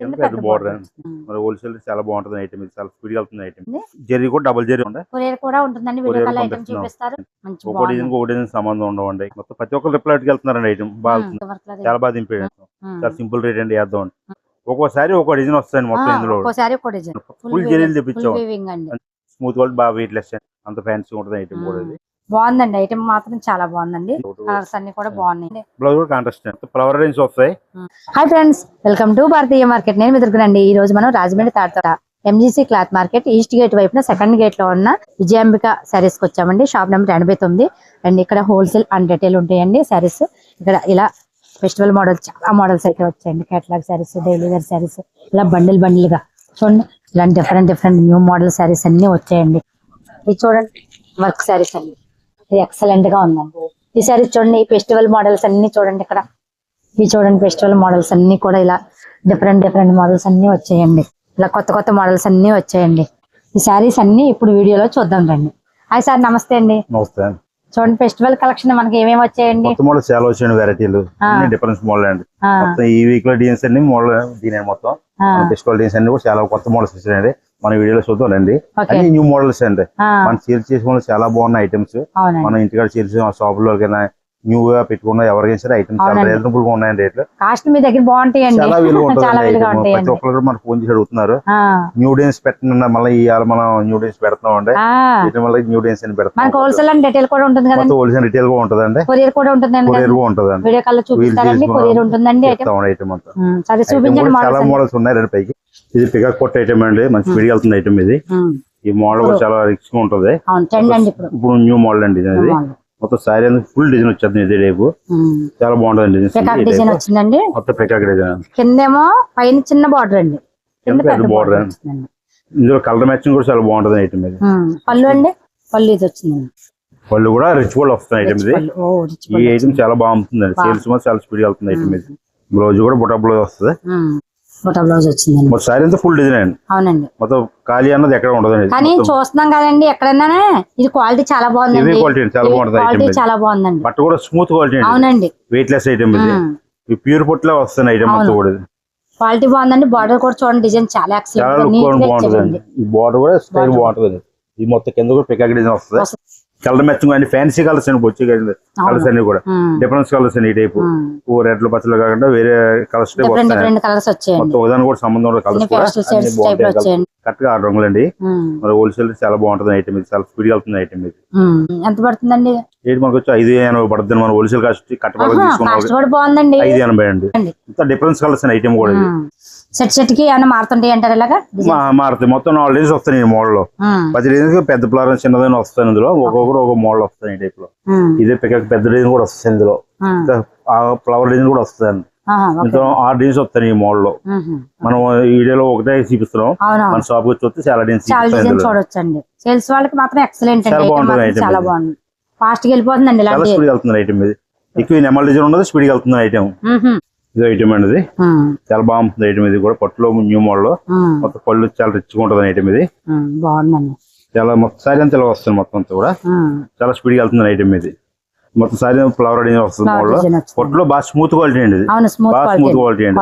కింద పెద్ద. ఉమ్. మరి హోల్సేల్ చాలా బాగుంటుంది ఐటమ్ ఇది చాలా స్పీడ్ వెళ్తుంది ఐటమ్. జెర్రీ కూడా డబుల్ జెర్రీ ఉండే. కొరియర్ కూడా ఉంటుందండి వీడియో కొరియర్ కాల్ ఐటమ్ పంపిస్తున్నాం. చూపిస్తారు. మంచి ఒక్కో డిజైన్ సంబంధం ఉండవండి. మొత్తం ప్రతి ఒక్కరు రిప్లైట్కి వెళ్తున్నారండి ఐటమ్. బాగా. చాలా బాగా దింపేయడం. చాలా సింపుల్ రేట్ అండి వేద్దాం. ఒక్కోసారి ఒక్కో డిజైన్ వస్తాయండి మొత్తం ఇందులో. ఫుల్ జెరీలు తెప్పించాం. స్మూత్ కూడా బాగా వెయిట్ లెస్ అంత ఫ్యాన్సీ ఉంటుంది ఐటమ్ కూడా ఇది. బాగుందండి. ఐటమ్ మాత్రం చాలా బాగుందండి. కలర్స్ అన్ని కూడా బాగున్నాయి. బ్లౌజ్ కూడా కాంట్రాస్ట్ ఫ్లవర్ రేంజ్ వస్తాయి hi friends welcome to Bharatiya market నేను మెదురుకునండి ఈ రోజు మనం Rajahmundry Tadathota MGC cloth market east gate వైపున సెకండ్ గేట్లో ఉన్న విజయాంబిక శారీస్కి వచ్చామండి. షాప్ నెంబర్ ఎనభై తొమ్మిది. అండ్ ఇక్కడ హోల్సేల్ అండ్ రిటైల్ ఉంటాయండి శారీస్ ఇక్కడ ఇలా ఫెస్టివల్ మోడల్ చాలా మోడల్స్ అయితే వచ్చాయండి. Catalogue sarees daily wear sarees ఇలా బండిల్ బండిల్గా చూడండి ఇలాంటి different different new model sarees అన్ని వచ్చాయండి. ఇది చూడండి వర్క్ శారీస్ అండి ఇది ఎక్సలెంట్గా ఉందండి. ఈ శారీస్ చూడండి ఈ ఫెస్టివల్ మోడల్స్ అన్ని చూడండి ఇక్కడ. ఇవి చూడండి ఫెస్టివల్ మోడల్స్ అన్ని కూడా ఇలా డిఫరెంట్ డిఫరెంట్ మోడల్స్ అన్ని వచ్చాయండి. ఇలా కొత్త కొత్త మోడల్స్ అన్ని వచ్చాయండి. ఈ శారీస్ అన్ని ఇప్పుడు వీడియోలో చూద్దాం రండి. హాయ్ సార్ నమస్తే అండి. నమస్తే. చూడండి ఫెస్టివల్ కలెక్షన్ మనకి ఏమేమి వచ్చాయండి? మోడల్ చాలా వచ్చాయండి వెరైటీలు డిఫరెన్స్ మోడల్ అండి. మొత్తం ఈ వీక్లో డిజైన్స్ అన్ని మోడల్ దీని మొత్తం. ఫెస్టివల్ డిజైన్స్ అన్ని కూడా చాలా కొత్త మోడల్స్ వచ్చాయండి. మన వీడియోలో చూద్దాండి ఓకే. అన్ని న్యూ మోడల్స్ అండి. మనం సేల్ చేసుకున్న చాలా బాగున్న ఐటమ్స్ మనం ఇంటికాడ సేల్ చేసిన షాప్ లోకైనా న్యూ గా పెట్టుకున్న ఎవరికైనా సరే ఐటమ్స్ చాలా. రీజనబుల్గా ఉన్నాయండి రేట్లు. కాస్ట్ మీ దగ్గర బాగుంటాయండి. చాలా విలువ ఉంటుంది చాలా విలుగా ప్రతి ఒక్కరు కూడా మనకు ఫోన్ చేసి అడుగుతున్నారు. న్యూ డేస్ పెట్టిన మళ్ళీ ఇవాళ మనం న్యూ డేస్ పెడుతున్నాం అండి వల్ల న్యూ డేస్ అని పెడతాం. హోల్సేల్ అండ్ రిటైల్ కూడా ఉంటుంది మొత్తం హోల్సేల్ రిటైల్గా ఉంటదండి. కొరియర్ కూడా ఉంటుందండి కొరియర్ కూడా ఉంటదండి. వీడియో కాల్లో చూపిస్తారండి. కొరియర్ ఉంటుందండి ఐటమ్. అంతా. సరే చూపించండి చాలా మోడల్స్ మోడల్స్ ఉన్నాయి రెండు పైకి. ఇది పికప్ కొట్ట ఐటమ్ అండి. మంచి స్పీడ్ వెళ్తుంది ఐటమ్ ఇది. ఈ మోడల్ కూడా చాలా రిచ్గా ఉంటది. ఇప్పుడు. న్యూ మోడల్ అండి ఇది మొత్తం సారీ అనేది ఫుల్ డిజైన్ వచ్చేది ఇది రేపు. చాలా బాగుంటుంది పికాక్ డిజైన్ డిజైన్ వచ్చిందండి. మొత్తం పికాక్ డిజైన్ కిందేమో పైన చిన్న బార్డర్ అండి. కింద పెద్ద. బార్డర్ ఇందులో కలర్ మ్యాచింగ్ కూడా చాలా బాగుంటుంది ఐటమ్ ఇది. పళ్ళు అండి? పళ్ళు ఇది వచ్చిందండి. పళ్ళు కూడా రిచ్ కూడా వస్తుంది ఐటమ్ ఇది. ఈ ఐటమ్ చాలా బాగుంటుందండి సేల్స్ కూడా చాలా స్పీడ్ వెళ్తుంది ఐటమ్ ఇది. బ్లౌజ్ కూడా బుటా బ్లౌజ్ వస్తుంది. బుటా బ్లౌజ్ వచ్చిందండి. మొత్తం సారీ అంతా ఫుల్ డిజైన్ అండి? అవునండి. మొత్తం ఖాళీ అన్నది ఎక్కడ ఉండదండి కానీ చూస్తున్నాం కదండి ఎక్కడైనా ఇది క్వాలిటీ చాలా హెవీ బాగుందండి క్వాలిటీ చాలా క్వాలిటీ ఇది. చాలా బాగుందండి. బట్ట కూడా స్మూత్ క్వాలిటీ అవునండి. వెయిట్ లెస్ ఐటమ్ ఇది ప్యూర్ పొట్లే వస్తుంది ఐటమ్ మొత్తం. కూడా. క్వాలిటీ బాగుందండి. బార్డర్ కూడా చూడండి డిజైన్ చాలా ఎక్సలెంట్ బాగుంటుంది బార్డర్ కూడా స్టైల్. బాగుంటుంది. ఈ మొత్తం కింద కూడా పికాక్ డిజైన్ వస్తుంది. కలర్ మ్యాచింగ్ అన్ని ఫ్యాన్సీ కలర్స్ అండి బొచ్చి కలర్స్ అన్ని కూడా. డిఫరెన్స్ కలర్స్ అండి ఈ టైపు. రెడ్లు పచ్చలు కాకుండా వేరే కలర్స్ మొత్తం ఉదాహరణ కూడా సంబంధం కలర్స్ కరెక్ట్గా ఆరు రంగులు అండి మరి హోల్సేల్ చాలా బాగుంటుంది ఐటమ్ ఇది. చాలా స్పీడ్ వెళ్తుంది ఐటమ్ ఇది. ఎంత పడుతుందండి? రేట్ మనకు వచ్చి ఐదు ఎనభై పడుతుంది. మన హోల్సేల్ కాస్ట్ కట్టపడ తీసుకున్న ఐదు ఎనభై అండి. ఇంత డిఫరెన్స్ కలర్స్ అండి ఐటమ్ కూడా సెట్ సెట్కి ఏమైనా మారుతుంటాయి అంటారు ఇలాగా? మారుతాయి. మొత్తం నాలుగు డేస్ వస్తాయి ఈ మోడల్. లో పది డిజైన్స్ పెద్ద ప్లాన్ చిన్నదైనా వస్తాయి ఇందులో. ఒక్కొక్కరు ఒక మోడల్ వస్తాయి ఈ టైప్లో. ఇదే పికక్ పెద్ద డిజైన్ కూడా వస్తుంది ఇందులో. ఫ్లవర్ డిజైన్ కూడా వస్తుంది. ఇందులో ఆరు డిజైన్స్ వస్తాయి ఈ మోడల్లో. మనం వీడియోలో ఒకటే చూపిస్తున్నాం. మన షాప్ వచ్చి వస్తే చాలా చాలా ఇందులో. చూడొచ్చండి. సేల్స్ వాళ్ళకి మాత్రం ఎక్సలెంట్ చాలా బాగుంటుంది చాలా. బాగుంది. ఫాస్ట్గా వెళ్ళిపోతుందండి స్పీడ్ వెళ్తుంది ఐటమ్ ఇది. ఎక్కువ నెమల్ డిజైన్ ఉండదు స్పీడ్ వెళ్తుంది ఐటమ్ ఇది ఐటమ్ అండి ఇది. చాలా బాగుంటుంది ఐటమ్ ఇది కూడా. పట్టులో న్యూ మోడల్. మొత్తం పళ్ళు చాలా రిచ్గా ఉంటుంది ఐటమ్ ఇది. బాగుందండి. చాలా మొత్తం సారీ అంతా ఇలా వస్తుంది మొత్తం అంతా కూడా. చాలా స్పీడ్ వెళ్తుంది ఐటమ్ ఇది. మొత్తం సారీ ఫ్లవర్ డిజైన్ వస్తుంది మోడల్. పొట్టులో బాగా స్మూత్ క్వాలిటీ అండి ఇది. బాగా స్మూత్ క్వాలిటీ అండి.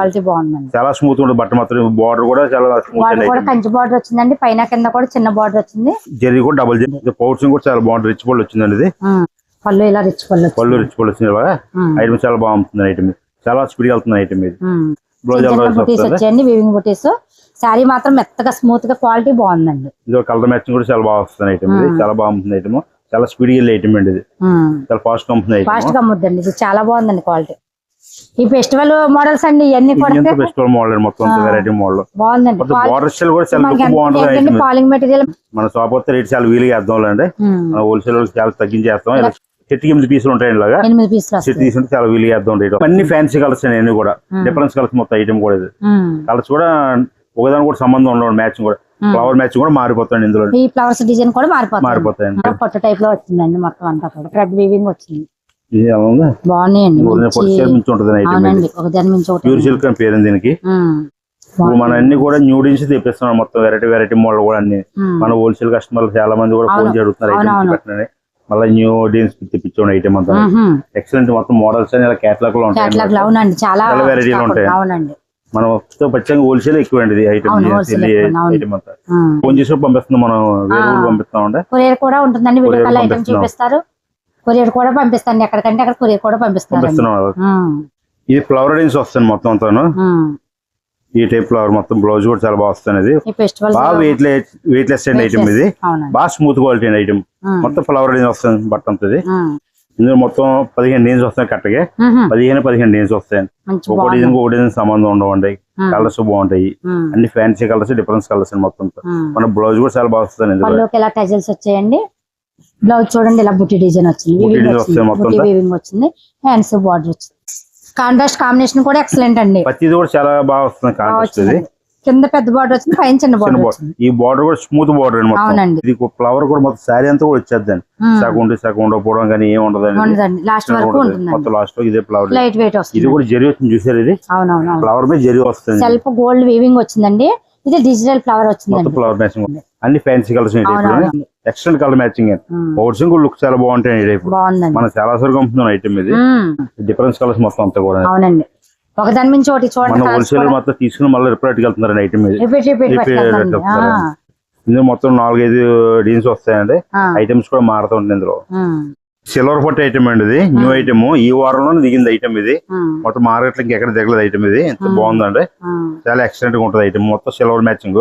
చాలా స్మూత్ ఉంటుంది. బట్ట మాత్రం బార్డర్ కూడా చాలా స్మూత్ కంచి బార్డర్ వచ్చిందండి. పైన కింద కూడా చిన్న బార్డర్ వచ్చింది. జెరీ కూడా డబుల్ జెరీ పౌడ్సింగ్ కూడా చాలా బాగుంటుంది. రిచ్ పళ్ళు వచ్చిందండి ఇది. పళ్ళు ఇలా రిచ్ పళ్ళు పళ్ళు రిచ్ పళ్ళు వచ్చింది ఐటమ్ చాలా బాగుంటుంది ఐటమ్ ఇది. చాలా స్పీడ్ వెళ్తుంది ఐటమ్ ఇది వీవింగ్ బుటీస్. శారీ మాత్రం మెత్తగా స్మూత్గా క్వాలిటీ బాగుందండి. ఇది కలర్ మ్యాచింగ్ కూడా చాలా బాగా వస్తుంది ఐటమ్ ఇది. చాలా బాగుంటుంది ఐటమ్. చాలా స్పీడ్ వెళ్ళే ఐటమ్ అండి ఇది. చాలా ఫాస్ట్ కంపెనీ ఫాస్ట్గా అమ్ముద్దండి ఇది. చాలా బాగుందండి క్వాలిటీ. ఈ ఫెస్టివల్ మోడల్స్ అండి ఇవన్నీ కూడా ఫెస్టివల్ మోడల్ మొత్తం. వెరైటీ మోడల్ బాగుందండి. బార్డర్ స్టైల్ కూడా చాలా బాగుంటుంది పాలింగ్ మెటీరియల్? మన షాప్ వస్తే రేట్ చాలా వీలుగా వేద్దాం అండి హోల్సేల్ చాలా తగ్గించేస్తాం. చెట్టుకి ఎనిమిది పీసులు ఉంటాయి ఇలాగా. ఎనిమిది పీసులు చెట్టు తీసుకుంటే చాలా వీలుగా వేద్దాం రేట్ అన్ని ఫ్యాన్సీ కలర్స్ అన్ని కూడా. డిఫరెన్స్ కలర్స్ మొత్తం ఐటమ్ కూడా ఇది. కలర్స్ కూడా ఒకదాని కూడా సంబంధం ఉండవు మ్యాచింగ్ కూడా. ఫ్లవర్ మ్యాచింగ్ కూడా మారిపోతాయి ఇందులో. ఈ ఫ్లవర్స్ డిజైన్ కూడా మారిపోతుంది మారిపోతాయండి. పొట్ట టైప్లో వచ్చిందండి మొత్తం అంతా కూడా. థ్రెడ్ వీవింగ్ వచ్చింది. పేరు దీనికి. ఇప్పుడు మన అన్ని కూడా న్యూ డిజైన్స్ తెప్పిస్తున్నాం. మొత్తం వెరైటీ వెరైటీ మోడల్ కూడా అన్ని. మన హోల్సేల్ కస్టమర్లు చాలా మంది కూడా ఫోన్. ఐటమ్ పెట్టండి మళ్ళీ న్యూ డిజైన్స్ తెప్పించండి ఐటమ్ అంతా. ఎక్సలెంట్ మొత్తం మోడల్స్ అని ఇలా కేటలాగ్లో ఉంటాయి అవునండి. చాలా stock ఉంటాయి. అవునండి. మనం పచ్చంగా హోల్సేల్ ఎక్కువ అండి ఐటమ్. ఐటమ్ అంతా ఫోన్ చేసి పంపిస్తుంది మనం పంపిస్తాం కొరియర్ కూడా ఉంటుందండి వీడియో Courier కాల్ ఐటమ్ పంపిస్తున్నాం. చూపిస్తారు. కొరియర్ కూడా పంపిస్తాను ఎక్కడికంటే అక్కడ కొరియర్ కూడా పంపిస్తున్నాం. ఇది ఫ్లవర్ డిజైన్స్ వస్తాయి మొత్తం అంతాను. ఈ టైప్ ఫ్లవర్ మొత్తం బ్లౌజ్ కూడా చాలా బాగా వస్తుంది బాగా వెయిట్ వెయిట్ లెస్ అండి ఐటమ్ ఇది. బాగా స్మూత్ క్వాలిటీ అండి ఐటమ్ మొత్తం ఫ్లవర్ డిజైన్ వస్తుంది బట్ట అంతా ఇది ఉమ్, ఇందులో మొత్తం పదిహేను డిజైన్స్ వస్తాయి కరెక్ట్గా పదిహేను పదిహేను డిజైన్స్ వస్తాయి. బాగుంది. డిజైన్ ఒక డిజైన్ సంబంధం ఉండవండి. కలర్స్ బాగుంటాయి. అన్ని ఫ్యాన్సీ కలర్స్ డిఫరెన్స్ కలర్స్ అండి మొత్తం. మన బ్లౌజ్ కూడా చాలా బాగా వస్తుంది టజల్స్ వచ్చాయండి? బ్లౌజ్ చూడండి ఇలా బుట్టి డిజైన్ వచ్చింది. మొత్తం వచ్చింది. హ్యాండ్స్ బార్డర్ వచ్చింది. కాంట్రాస్ట్ కాంబినేషన్ కూడా ఎక్సలెంట్ అండి. పత్తిది కూడా చాలా బాగా వస్తుంది కాంట్రాస్ట్ ఇది. వచ్చింది. కింద పెద్ద బార్డర్ వచ్చింది పైన చిన్న బార్డర్. వచ్చింది. ఈ బార్డర్ కూడా స్మూత్ బార్డర్ అండి అవునండి. ఇది ఫ్లవర్ కూడా మొత్తం శారీ అంతా కూడా వచ్చేద్దండి. సగం ఉండి సగం ఉండకపోవడం కానీ ఏం ఉండదండి. ఉండదండి లాస్ట్ వరకు మొత్తం లాస్ట్లో ఇదే ఫ్లవర్ లైట్ వెయిట్ ఇది వస్తుంది కూడా జరి వస్తుంది చూసారు ఇది? అవునవును ఫ్లవర్ మీద జరి వస్తుంది. సెల్ఫ్ గోల్డ్ వీవింగ్ వచ్చిందండి. ఇది డిజిటల్ ఫ్లవర్ మొత్తం వచ్చిందండి ఫ్లవర్ మ్యాచింగ్ అన్ని ఫ్యాన్సీ కలర్స్ ఎక్స్టెంట్ కలర్ మ్యాచింగ్ ఒకటి సింగిల్ లుక్ చాలా బాగుంటాయి బాగుందండి. మనం చాలా సార్లు పంపుతున్నాం ఐటమ్ ఇది. డిఫరెన్స్ కలర్స్ మొత్తం అంతా కూడా. అవునండి. ఒకదాని మించి ఒకటి మన చూడండి హోల్సేల్ మొత్తం తీసుకుని మళ్ళీ రిపేర్ వెళ్తున్నారు ఐటమ్ ఇది. పెడతారు. ఇందులో మొత్తం నాలుగైదు డీన్స్ వస్తాయండి. ఐటమ్స్ కూడా మారుతూ ఉంటాయి ఇందులో. సిల్వర్ ఫోర్ట్ ఐటమ్ అండి ఇది. న్యూ ఐటమ్ ఈ వారంలో దిగింది ఐటమ్ ఇది. మొత్తం మార్కెట్లో ఎక్కడ దిగలేదు ఐటమ్ ఇది. ఎంత. బాగుందండి చాలా ఎక్సలెంట్గా ఉంటుంది ఐటమ్ మొత్తం సిల్వర్ మ్యాచింగ్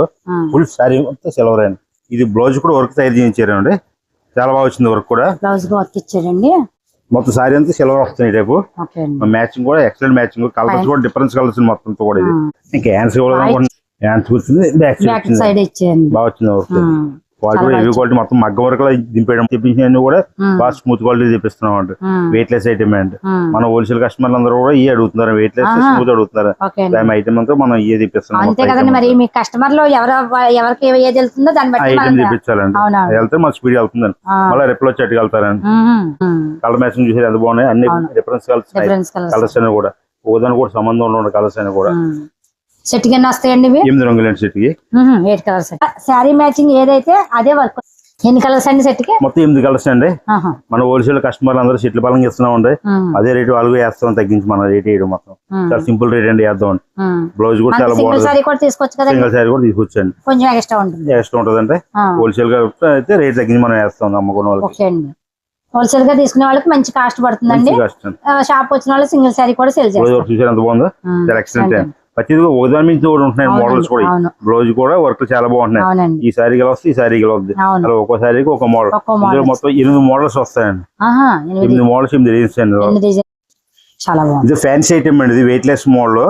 ఫుల్ సారీ మొత్తం సిల్వర్ అండి. ఇది బ్లౌజ్ కూడా వర్క్ తయారు చేయించారండి. చాలా బాగా వచ్చింది వర్క్ కూడా. బ్లౌజ్ వర్క్ ఇచ్చాడండి మొత్తం సారీ అంతా సిల్వర్ వస్తుంది అండి. మ్యాచింగ్ కూడా ఎక్సలెంట్ మ్యాచింగ్ కలర్స్. కూడా డిఫరెన్స్ కలర్స్ మొత్తం కూడా ఇది. ఇంకా హ్యాండ్స్ కూడా. హ్యాండ్స్ వచ్చింది. బ్యాక్ సైడ్ బాగా వచ్చింది వర్క్ క్వాలిటీ హెవీ క్వాలిటీ మొత్తం మగ్గ వరకు దింపేయడం తెప్పించినవి కూడా బాగా స్మూత్ క్వాలిటీ తెప్పిస్తున్నాం అండి. వెయిట్ లెస్ ఐటమ్ అండి. మన హోల్సేల్ కస్టమర్లు అందరూ కూడా ఈ అడుగుతున్నారు. Weightless. స్మూత్ అడుగుతున్నారు. దాని ఐటమ్ అంతా మనం ఇయే తెప్పిస్తున్నాం. అంతే కదండి మరి మీ కస్టమర్లో ఎవరు ఎవరికి ఏది వెళ్తుందో దాన్ని బట్టి ఐటమ్ తెప్పించాలండి. వెళ్తే మన స్పీడ్ వెళ్తుందండి. ఆ, మళ్ళీ రిప్లో చెట్టు వెళ్తారండి. కలర్ మ్యాచింగ్ చూసి ఎంత బాగున్నాయి? అన్ని అవును. డిఫరెన్స్ కలర్స్ అని కూడా. ఓదాని కూడా సంబంధం ఉన్న కలర్స్ అని కూడా. సెట్ కింద వస్తాయండి ఇవి? ఎనిమిది రంగుల సెట్కి ఎయిట్ కలర్స్ శారీ మ్యాచింగ్ ఏదైతే అదే వర్క్. ఎన్ని కలర్స్ అండి సెట్కి మొత్తం ఎనిమిది కలర్స్ అండి. మన హోల్సేల్ కస్టమర్లు అందరూ చెట్ల పరంగా ఇస్తున్నాం అండి అదే రేటు వాళ్ళకి వేస్తాం తగ్గించి మన రేట్ వేయడం మొత్తం. చాలా సింపుల్ రేట్ అండి వేద్దాం. బ్లౌజ్ కూడా చాలా సింగిల్ బాగుంటుంది. సారీ కూడా తీసుకోవచ్చు కదండి? సింగిల్ శారీ కూడా తీసుకొచ్చండి. కొంచెం ఎక్స్ట్రా ఉంటుంది. ఎక్స్ట్రా ఉంటుందంటే ఆ, హోల్సేల్గా అయితే రేట్ తగ్గించి మనం వేస్తాం అమ్ముకున్న వాళ్ళకి. అండి. హోల్సేల్గా తీసుకునే వాళ్ళకి మంచి కాస్ట్ పడుతుందండి. కష్టం ఆ, షాప్ వచ్చిన వాళ్ళు సింగిల్ సారీ కూడా సేల్ చేస్తారు చూసారు ఎంత బాగుందో? చాలా ఎక్సలెంట్ అవునండి. ప్రతిది ఒకదాని నుంచి కూడా ఉంటున్నాయి మోడల్స్ కూడా. బ్లౌజ్ కూడా వర్క్ చాలా బాగుంటున్నాయి. ఈ శారీ గల వస్తే ఈ శారీ గల వద్ది అలా ఒక్కో శారీకి ఒక మోడల్. ఇందులో మొత్తం ఎనిమిది మోడల్స్ వస్తాయండి. ఎనిమిది. మోడల్స్ ఎనిమిది డిజైన్స్ అండి చాలా బాగుంది. ఇది ఫ్యాన్సీ ఐటమ్ అండి. ఇది వెయిట్ లెస్ మోడల్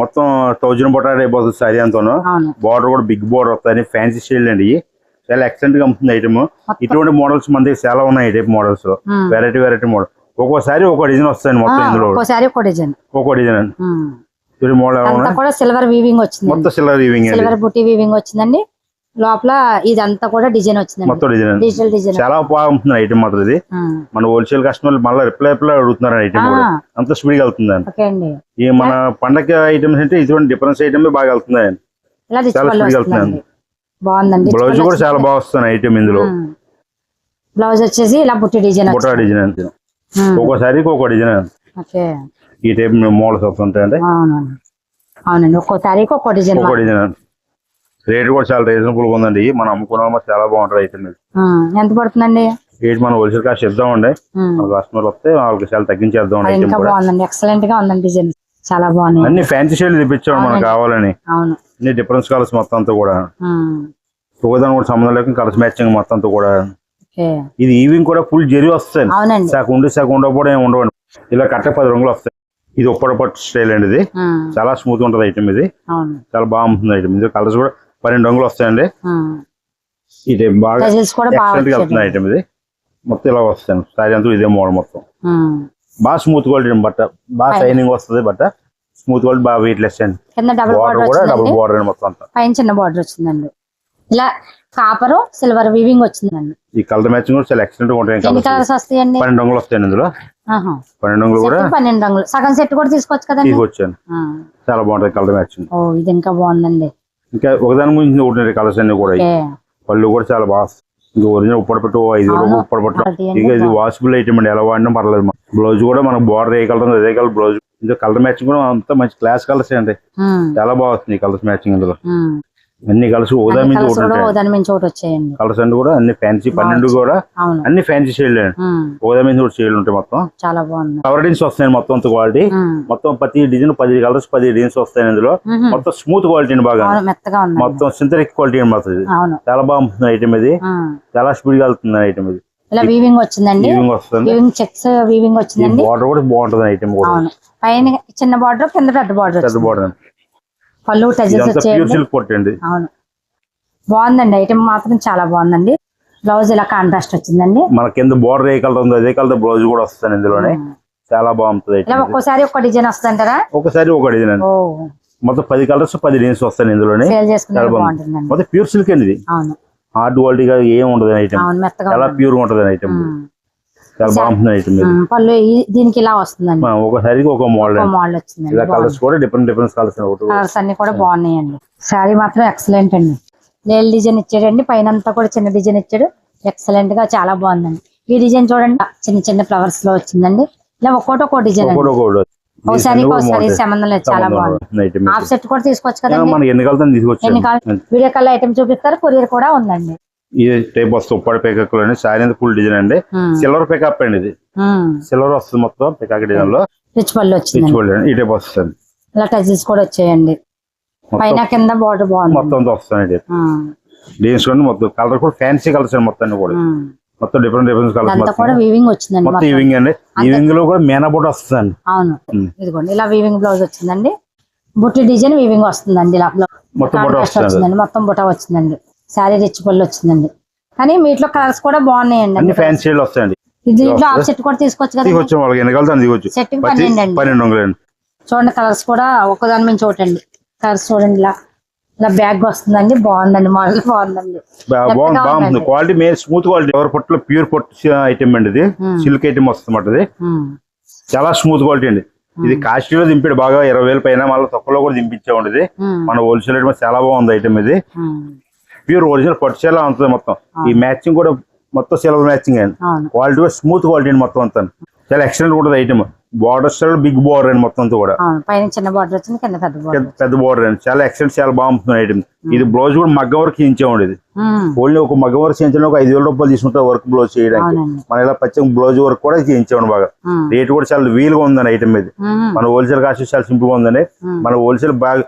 మొత్తం థౌజండ్ పొటాటో అయిపోతుంది శారీ అంతాను. బార్డర్ కూడా బిగ్ బార్డర్ వస్తాయి ఫ్యాన్సీ స్టైల్ అండి. చాలా ఎక్సలెంట్గా ఉంటుంది ఐటమ్ ఇటువంటి మోడల్స్ మన దగ్గర చాలా ఉన్నాయి type models. Variety variety model ఒక్కోసారి ఒక్కో డిజైన్ వస్తాయండి మొత్తం ఇందులో. ఒక్కో డిజైన్ ఒక్కో డిజైన్ అండి. కూడా సిల్వర్ వీవింగ్ వచ్చింది మొత్తం సిల్వర్ వీవింగ్ సిల్వర్ బుట్టి వీవింగ్ వచ్చిందండి. లోపల ఇదంతా కూడా డిజైన్ వచ్చిందండి. మొత్తం డిజైన్. అండి డిజిటల్ డిజైన్ చాలా బాగుంటుంది ఐటమ్ మాత్రం ఇది. మన హోల్సేల్ కస్టమర్లు మళ్ళీ రిప్లై రిప్లై అడుగుతున్నారు ఐటమ్ అంత స్పీడ్ వెళ్తుందండి ఓకే అండి. ఈ మన పండగ ఐటమ్స్ అంటే ఇటువంటి డిఫరెన్స్ ఐటమ్ బాగా చాలా వస్తుందండి బాగుందండి. బ్లౌజ్ కూడా చాలా వచ్చింది. బాగా వస్తుంది ఐటమ్ ఇందులో. బ్లౌజ్ వచ్చేసి ఇలా బుట్టి డిజైన్ డిజైన్ అంతే. ఒక్కో శారీకి ఒక్కో డిజైన్. ఓకే. ఈ టైప్ మోడల్స్ వస్తుంటాయండి. అవునండి. అవునండి. ఒక్కో తారీఖు ఒక్కో డిజైన్ ఒక్కో డిజైన్. రేట్ కూడా చాలా రీజనబుల్గా ఉందండి. మనం అమ్ముకున్న చాలా బాగుంటుంది ఐటమ్ ఇది ఎంత పడుతుందండి? రేట్ మనం హోల్సేల్ కాస్ట్ ఇద్దామండి కస్టమర్ వస్తే వాళ్ళకి చాలా తగ్గించేద్దాం ఇంకా బాగుందండి. ఎక్సలెంట్గా ఉందండి డిజైన్. చాలా బాగున్నాయి. అన్ని ఫ్యాన్సీ షేడ్ తెప్పించాం మనకు. కావాలని. అవును. అన్ని డిఫరెన్స్ కలర్స్ మొత్తం అంతా కూడా. ఒకదాని కూడా సంబంధం లేకుండా కలర్స్ మ్యాచింగ్ మొత్తం అంతా కూడా. ఇది ఈవింగ్ కూడా ఫుల్ జరి వస్తాయి సగం ఉండి సగం ఉండకపోవడం ఏమి ఉండవండి. ఇలా కట్ట పది రంగులు వస్తాయి. ఇది ఉప్పడ పట్టు స్టైల్ అండి ఇది. చాలా స్మూత్ ఉంటుంది ఐటమ్ ఇది. చాలా బాగుంటుంది ఐటమ్ ఇది కలర్స్ కూడా పన్నెండు రంగులు వస్తాయండి. ఇది బాగా వెళ్తుంది. ఐటమ్ ఇది. మొత్తం ఇలా వస్తాయి సారీ అంతా ఇదే మోడల్ మొత్తం. బాగా స్మూత్ క్వాలిటీ బట్ట. బాగా. షైనింగ్ వస్తుంది బట్ట. స్మూత్ క్వాలిటీ బాగా వెయిట్ లెస్ అండి బార్డర్ కూడా డబుల్ బార్డర్ అండి మొత్తం అంతా. పైన చిన్న బార్డర్ వచ్చిందండి. ఇలా కాపర్ సిల్వర్ వీవింగ్ వచ్చిందండి ఈ కలర్ మ్యాచింగ్ కూడా చాలా ఎక్సలెంట్గా ఉంటాయి ఎన్ని కలర్స్ వస్తాయండి పన్నెండు రంగులు వస్తాయండి ఇందులో. పన్నెండు రంగులు కూడా పన్నెండు రంగులు. సగం సెట్ కూడా తీసుకోవచ్చు కదండి? తీసుకొచ్చాను. చాలా బాగుంటాయి కలర్ మ్యాచింగ్ ఓ ఇది ఇంకా బాగుందండి. ఇంకా ఒకదాని ముందు ఒకటి కలర్స్ అన్ని కూడా. పళ్ళు కూడా చాలా బాగా ఒరిజినల్ పెట్టు ఐదు. రూపాయలు పెట్టు. ఇక ఇది. వాషబుల్ ఐటమ్ అండి. ఎలా వాడినా పర్లేదు. బ్లౌజ్ కూడా మనకు బార్డర్ ఏ కలర్ ఉందో అదే కలర్ బ్లౌజ్ కలర్ మ్యాచింగ్ కూడా అంతా మంచి క్లాస్ కలర్స్ అండి. చాలా బాగుంది కలర్స్ మ్యాచింగ్ ఇందులో. ఉమ్. అన్ని అన్ని నుంచి colours ఒకటి మించి ఒకటి వచ్చాయండి. కలర్స్ అన్ని కూడా అన్ని ఫ్యాన్సీ పన్నెండు కూడా అన్ని ఫ్యాన్సీ షేడ్ అండి. ఉదయం నుంచి ఒకటి షేడ్ ఉంటాయి మొత్తం. చాలా బాగుంది కవర్ డిజైన్స్ వస్తాయి మొత్తం అంత క్వాలిటీ మొత్తం ప్రతి డిజైన్ పది కలర్స్ పది డిజైన్స్ వస్తాయి ఇందులో. మొత్తం స్మూత్ క్వాలిటీ అండి బాగా. మెత్తగా ఉంది మొత్తం సింథటిక్ క్వాలిటీ అండి మొత్తం చాలా బాగుంటుంది ఐటమ్ ఇది. చాలా స్పీడ్గా వెళ్తుంది ఐటమ్ ఇది. ఇలా వీవింగ్ వచ్చిందండి? ఈవింగ్ వస్తుంది వీవింగ్ చెక్స్ వీవింగ్ ఈ వచ్చిందండి? బార్డర్ కూడా బాగుంటుంది ఐటమ్ కూడా. పైన చిన్న బార్డర్ కింద పెద్ద బార్డర్ పెద్ద బార్డర్ పళ్ళు ప్యూర్ వచ్చాయండి. అవును. బాగుందండి. ఐటమ్ మాత్రం చాలా బాగుందండి. బ్లౌజ్ ఇలా కాంట్రాస్ట్ వచ్చిందండి. మన కింద బార్డర్ ఏ కలర్ ఉందో అదే కలర్ బ్లౌజ్ కూడా వస్తుంది ఇందులోనే. చాలా బాగుంటుంది ఒక్కోసారి ఒక్క డిజైన్ వస్తుంటారా ఒకసారి ఒక డిజైన్ మొత్తం పది కలర్స్ పది డిజైన్స్ వస్తాయి ఇందులోనే. మొత్తం ప్యూర్ సిల్క్ అండి ఇది. హార్డ్ క్వాలిటీ గా ఏం ఉండదు ఐటమ్. చాలా. ప్యూర్ ఉంటుంది ఐటమ్. చాలా బాగుంటుంది పళ్ళు దీనికి ఇలా వస్తుందండి. ఆ, ఒకసారికి ఒక మోడల్ మోడల్ ఇలా కలర్స్ కూడా డిఫరెంట్ డిఫరెంట్ కలర్స్ ఒకటి కలర్స్ అన్ని కూడా బాగున్నాయండి. శారీ మాత్రం ఎక్సలెంట్ అండి. లేల్ డిజైన్ ఇచ్చాడండి. పైన అంతా కూడా చిన్న డిజైన్ ఇచ్చాడు. ఎక్సలెంట్గా చాలా బాగుందండి. ఈ డిజైన్ చూడండి. చిన్న చిన్న ఫ్లవర్స్లో వచ్చిందండి. ఇలా ఒక్కోటి ఒక్కో డిజైన్ ఒకసారి ఒకసారి సంబంధం లేదు. చాలా బాగుంది. హాఫ్ సెట్ కూడా తీసుకోవచ్చు కదండి. ఎన్ని కావాలి వీడియో కాల్ ఐటమ్ చూపిస్తారు. కొరియర్ కూడా ఉందండి. ఈ టైప్ వస్తుంది ఉప్పాడు పేకక్ సారీ అంతా ఫుల్ డిజైన్ అండి. సిల్వర్ పికప్ అండి ఇది. సిల్వర్ వస్తుంది మొత్తం పికాక్ డిజైన్లో. రిచ్ పళ్ళు ఈ టైప్ వస్తుంది. ఇలా టజిల్స్ కూడా వచ్చాయండి. పైన కింద బార్డర్ బాగుంది. మొత్తం వస్తుంది డిజైన్స్ కూడా మొత్తం కలర్ కూడా ఫ్యాన్సీ కలర్స్ అండి మొత్తం కూడా. మొత్తం డిఫరెంట్ డిఫరెంట్ కలర్స్ కూడా వీవింగ్ వచ్చిందండి మొత్తం అండి. ఈవింగ్లో కూడా మేనా బోట్ వస్తుంది అవును. ఇదిగోండి ఇలా వీవింగ్ బ్లౌజ్ వచ్చిందండి. బుట్టి డిజైన్ వీవింగ్ వస్తుందండి ఇలా మొత్తం బుట్ట కాంట్రాస్ట్ వస్తుంది. వచ్చిందండి మొత్తం బుట్ట వచ్చిందండి. శారీ రిచ్ పళ్ళు వచ్చిందండి. కానీ వీటిలో కలర్స్ కూడా బాగున్నాయండి. అన్ని ఫ్యాన్సీ వస్తాయండి. దీంట్లో ఆఫ్ సెట్ కూడా తీసుకోవచ్చు కదా వాళ్ళకి ఎన్ని సెట్టింగ్ పన్నెండు అండి. పన్నెండు వందలండి చూడండి కలర్స్ కూడా ఒకదాని మించి ఒకటి అండి. కలర్స్ చూడండి ఇలా ఇలా బ్యాగ్ వస్తుందండి. బాగుందండి. మోడల్ బాగుందండి. బాగుంది. క్వాలిటీ మే స్మూత్ క్వాలిటీ ఎవరి పొట్టులో ప్యూర్ పొట్టు ఐటమ్ అండి ఇది. సిల్క్ ఐటమ్ వస్తుంది ఇది. ఉమ్, చాలా స్మూత్ క్వాలిటీ అండి. ఇది కాస్ట్లీలో దింపాడు. బాగా ఇరవై వేల పైన మళ్ళీ తక్కువలో కూడా దింపించామండి ఇది. ఉమ్, మన హోల్సేల్ రేట్ చాలా బాగుంది ఐటమ్ ఇది. ప్యూర్ ఒరిజినల్ పట్టు చీర ఉంటుంది మొత్తం. ఈ మ్యాచింగ్ కూడా మొత్తం సిల్వర్ మ్యాచింగ్ అండి క్వాలిటీ కూడా స్మూత్ క్వాలిటీ అండి మొత్తం అంతా. చాలా ఎక్సలెంట్ ఉంటుంది item border style big border అండి మొత్తం అంతా కూడా. పైన చిన్న బార్డర్ వచ్చింది కింద పెద్ద బార్డర్ పెద్ద- పెద్ద బార్డర్ అండి. చాలా ఎక్సలెంట్ చాలా బాగుంటుంది ఐటమ్ ఇది బ్లౌజ్ కూడా మగ్గం వరకు ఇచ్చామండి ఇది. ఓన్లీ ఒక మగ్గం వరకు చేయించడం ఒక ఐదు వేల రూపాయలు తీసుకుంటారు వర్క్ బ్లౌజ్ చేయడానికి. మన ఇలా పచ్చ బ్లౌజ్ వర్క్ కూడా చేయించామండి బాగా. రేట్ కూడా చాలా వీలుగా ఉందండి ఐటమ్ ఇది. మన హోల్సేల్ కాస్ట్ చాలా సింపుల్గా ఉందండి. మన హోల్సేల్ బ్యాగ్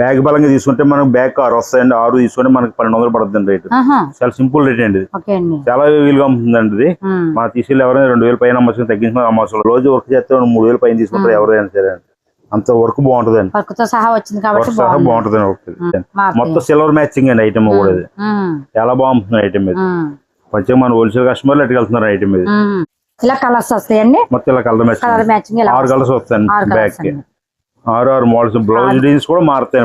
బ్యాగ్ బలంగా తీసుకుంటే మనకు బ్యాగ్ ఆరు వస్తాయండి ఆరు తీసుకుంటే మనకి పన్నెండు వందలు పడుతుంది రేట్. చాలా సింపుల్ రేట్ అండి అండి. చాలా వీలుగా ఉంటుందండి ఇది. మన తీసుకెళ్ళి ఎవరైనా రెండు వేలు పైన అమ్మచ్చు తగ్గించుకుని అమ్మచ్చు. రోజు వర్క్ చేస్తే మూడు వేలు పైన తీసుకుంటారు ఎవరైనా సరే అంత వర్క్ బాగుంటుందండి. వర్క్తో సహా బాగుంటుంది. మొత్తం సిల్వర్ మ్యాచింగ్ అండి ఐటమ్ కూడా ఇది. చాలా బాగుంటుంది ఐటమ్ ఇది. కొంచెం మన హోల్సేల్ కస్టమర్లు ఎట్టుకెళ్తున్నారు ఐటమ్ ఇది. ఇలా కలర్స్ వస్తాయండి? మొత్తం ఇలా కలర్ మ్యాచింగ్ ఆరు కలర్స్ వస్తాయండి కలర్స్కి. అండి ఆరు ఆరు మోడల్స్ బ్లౌజ్ డిజైన్స్ కూడా మారుతాయి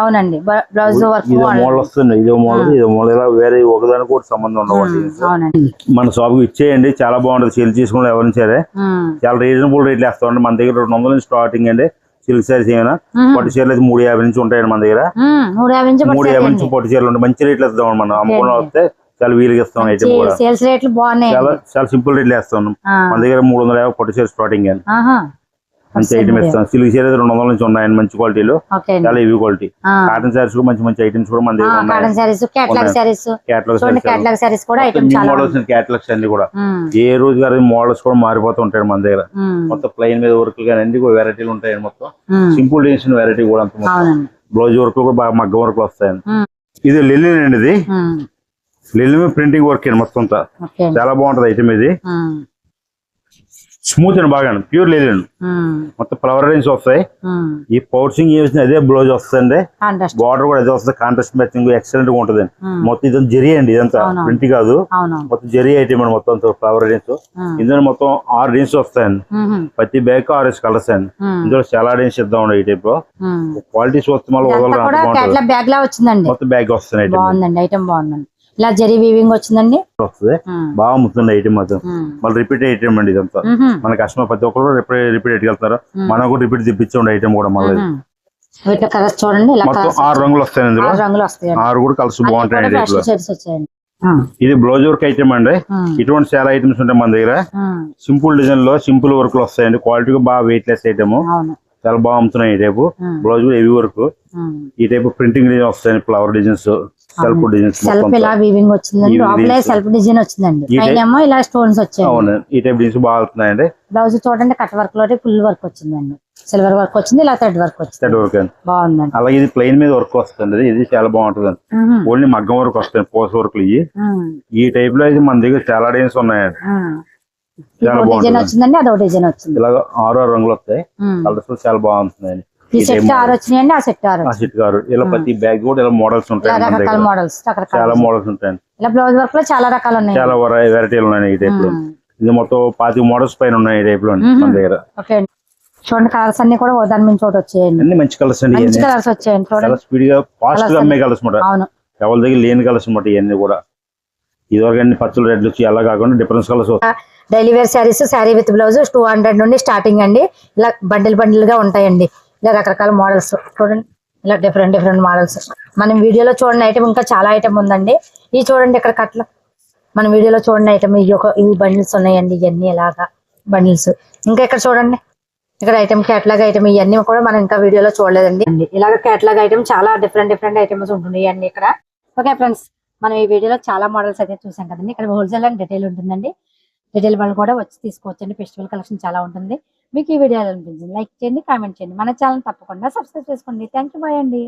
అవునండి. బ్లౌజ్ ఇదో. మోడల్ వస్తుంది ఇదో మోడల్ ఇదో మోడల్. ఇలా వేరే ఒకదానికి కూడా సంబంధం ఉండవండి మన షాప్కి ఇచ్చేయండి చాలా బాగుంటుంది. సేల్ తీసుకుని ఎవరిని సరే. చాలా రీజనబుల్ రేట్లు వేస్తామండి మన దగ్గర రెండు వందల నుంచి స్టార్టింగ్ అండి. సిల్క్ సారీస్ ఏమైనా. పట్టు చీరలు అయితే మూడు యాభై నుంచి ఉంటాయండి మన దగ్గర. మూడు యాభై నుంచి. పట్టు చీరలు ఉంటాయి మంచి రేట్లు ఇస్తాం మనం. అమ్ముకుని వస్తే చాలా వీలుగా ఇస్తాం ఐటమ్ కూడా. చాలా సింపుల్ రేట్లు వేస్తాం మన దగ్గర మూడు వందల యాభై పట్టు చీర స్టార్టింగ్ అండి. మంచి ఐటమ్ ఇస్తాం. సిల్క్ చీర రెండు వందల నుంచి ఉన్నాయండి మంచి క్వాలిటీలో చాలా హెవీ క్వాలిటీ కాటన్ సారీస్ కూడా మంచి మంచి ఐటమ్స్ కూడా మన దగ్గర మోడల్స్ క్యాటలాగ్స్ అన్ని కూడా. ఏ రోజు గారి మోడల్స్ కూడా మారిపోతూ ఉంటాయి మన దగ్గర. మొత్తం ప్లెయిన్ మీద వర్క్ కానీ అన్ని వెరైటీలు ఉంటాయండి మొత్తం. సింపుల్ డిజైన్ వెరైటీ కూడా అంత బ్లౌజ్ వర్క్ కూడా బాగా మగ్గం వర్క్ వస్తాయండి. ఇది లిలిన్ అండి ఇది. లిలిన్ ప్రింటింగ్ వర్క్ అండి మొత్తం చాలా బాగుంటది ఐటమ్ ఇది. స్మూత్ అండి బాగా ప్యూర్ లిలిన్ ఉమ్, మొత్తం ఫ్లవర్ రేంజ్ వస్తాయి. ఈ పౌచింగ్ చేసిన అదే బ్లౌజ్ వస్తుంది బార్డర్ కూడా అదే వస్తుంది కాంట్రాస్ట్ మ్యాచింగ్ ఎక్సలెంట్గా ఉంటుంది మొత్తం ఇదంతా జరీ అండి ఇదంతా. ప్రింట్ కాదు. మొత్తం జరీ ఐటమ్ అండి మొత్తం ఫ్లవర్ రేంజ్ ఇందులో మొత్తం ఆరు రేంజ్ వస్తాయండి. ప్రతి బ్యాగ్ ఆరేసి కలర్స్ అండి. ఇందులో చాలా రేంజ్ ఇద్దాం ఈ టైప్లో. క్వాలిటీ చూస్తే మళ్ళీ మొత్తం బ్యాగ్ వస్తుంది ఐటమ్ బాగుందండి. ఇలా జరీ వీవింగ్ వచ్చిందండి? వస్తుంది. బాగా అమ్ముతుంది ఐటమ్ ఉమ్, మళ్ళీ రిపీట్ ఐటమ్ అండి ఇదంతా. మన కస్టమర్ ప్రతి ఒక్కరు రిపీట్ రిపీట్ ఎట్టుకెళ్తారు. మనం కూడా రిపీట్ తెప్పించండి ఐటమ్ కూడా మళ్ళీ. వీటిలో కలర్స్ చూడండి ఆరు రంగులు వస్తాయి ఇందులో ఆరు రంగులు వస్తాయండి ఆరు కూడా కలర్స్ బాగుంటాయి ఇది బ్లౌజ్ వర్క్ ఐటమ్ అండి. ఇటువంటి చాలా ఐటమ్స్ ఉంటాయి మన దగ్గర. సింపుల్ డిజైన్లో సింపుల్ వర్క్లో వస్తాయండి. క్వాలిటీ బాగా వెయిట్ లెస్ ఐటమ్. చాలా బాగా అమ్ముతున్నాయి ఈ టైపు. Blouse heavy work. ఈ టైపు ప్రింటింగ్ డిజైన్ వస్తాయండి flower designs. Self designs self ఇలా వీవింగ్ వచ్చిందండి? లోపలే. సెల్ఫ్ డిజైన్ వచ్చిందండి. ఈ పైన ఏమో ఇలా స్టోన్స్ వచ్చాయి. అవును ఈ టైప్ డిజైన్స్ బాగా అవుతున్నాయండి బ్లౌజ్ చూడండి కట్ వర్క్లో ఫుల్ వర్క్ వచ్చిందండి. సిల్వర్ వర్క్ వచ్చింది ఇలా థ్రెడ్ వర్క్ వచ్చింది. థర్డ్ వర్క్ బాగుందండి. అలాగే ఇది ప్లెయిన్ మీద వర్క్ వస్తుంది ఇది చాలా బాగుంటుంది ఓన్లీ మగ్గం వర్క్ వస్తాయి పోస్ వర్క్లు ఇవి. ఈ టైప్లో అయితే మన దగ్గర చాలా డిజైన్స్ ఉన్నాయండి. చాలా డిజైన్ బాగుంటుంది. వచ్చిందండి అదొక డిజైన్ వచ్చింది. ఇలాగ ఆరు ఆరు రంగులు వస్తాయి. కలర్స్ చాలా బాగుంటున్నాయండి. ఈ సెట్ type ఆరు వచ్చినాయండి ఆ సెట్ ఆరు ఆ వచ్చింది. సిట్ గారు ఇలా ప్రతి బ్యాగ్ కూడా ఇలా మోడల్స్ ఉంటాయి మన రకరకాల దగ్గర మోడల్స్ రకరకాల చాలా మోడల్స్ ఉంటాయండి. ఇలా బ్లౌజ్ వర్క్లో చాలా రకాలు ఉన్నాయి. చాలా వెరైటీలు ఉన్నాయి ఈ టైప్లో. ఇది మొత్తం పాతి మోడల్స్ పైన ఉన్నాయి ఈ టైప్లో. మన దగ్గర. ఓకే అండి. చూడండి కలర్స్ అన్ని కూడా ఓ దాని నుంచి ఒకటి వచ్చాయండి. అన్ని మంచి కలర్స్ అండి మంచి ఇవన్నీ. కలర్స్ వచ్చాయండి చాలా చూడండి స్పీడ్గా ఫాస్ట్గా అమ్మే. కలర్స్ అనమాట అవును. ఎవరి దగ్గర లేని కలర్స్ అనమాట ఇవన్నీ కూడా. ఇదివరకు అన్ని పచ్చులు రెడ్లు వచ్చి అలా కాకుండా difference colours daily wear sarees saree with blouse two hundred నుండి స్టార్టింగ్ అండి. ఇలా బండిల్ బండిల్గా ఉంటాయండి. ఇలా రకరకాల మోడల్స్ చూడండి. ఇలా డిఫరెంట్ డిఫరెంట్ మోడల్స్ మనం వీడియోలో చూడండి ఐటమ్ ఇంకా చాలా ఐటమ్ ఉందండి. ఇవి చూడండి ఇక్కడ కట్ల. మన వీడియోలో చూడండి ఐటమ్ ఇవి ఒక ఇవి బండిల్స్ ఉన్నాయండి ఇవన్నీ ఇలాగా బండిల్స్ ఇంకా ఇక్కడ చూడండి. ఇక్కడ ఐటమ్ కేటలాగ్ ఐటమ్ ఇవన్నీ కూడా మనం ఇంకా వీడియోలో చూడలేదండి. ఇలాగ కేటలాగ్ ఐటమ్ చాలా డిఫరెంట్ డిఫరెంట్ ఐటమ్స్ ఉంటున్నాయి అన్ని ఇక్కడ. ఓకే ఫ్రెండ్స్ మనం ఈ వీడియోలో చాలా మోడల్స్ అయితే చూసాం కదండి. ఇక్కడ హోల్సేల్ అండ్ రిటైల్ ఉంటుందండి. రిటైల్ వాళ్ళు కూడా వచ్చి తీసుకోవచ్చండి. ఫెస్టివల్ కలెక్షన్ చాలా ఉంటుంది. మీకు ఈ వీడియో అనిపించింది? లైక్ చేయండి కామెంట్ చేయండి. మన ఛానల్ తప్పకుండా సబ్స్క్రైబ్ చేసుకోండి. థ్యాంక్ యూ బాయ్ అండి.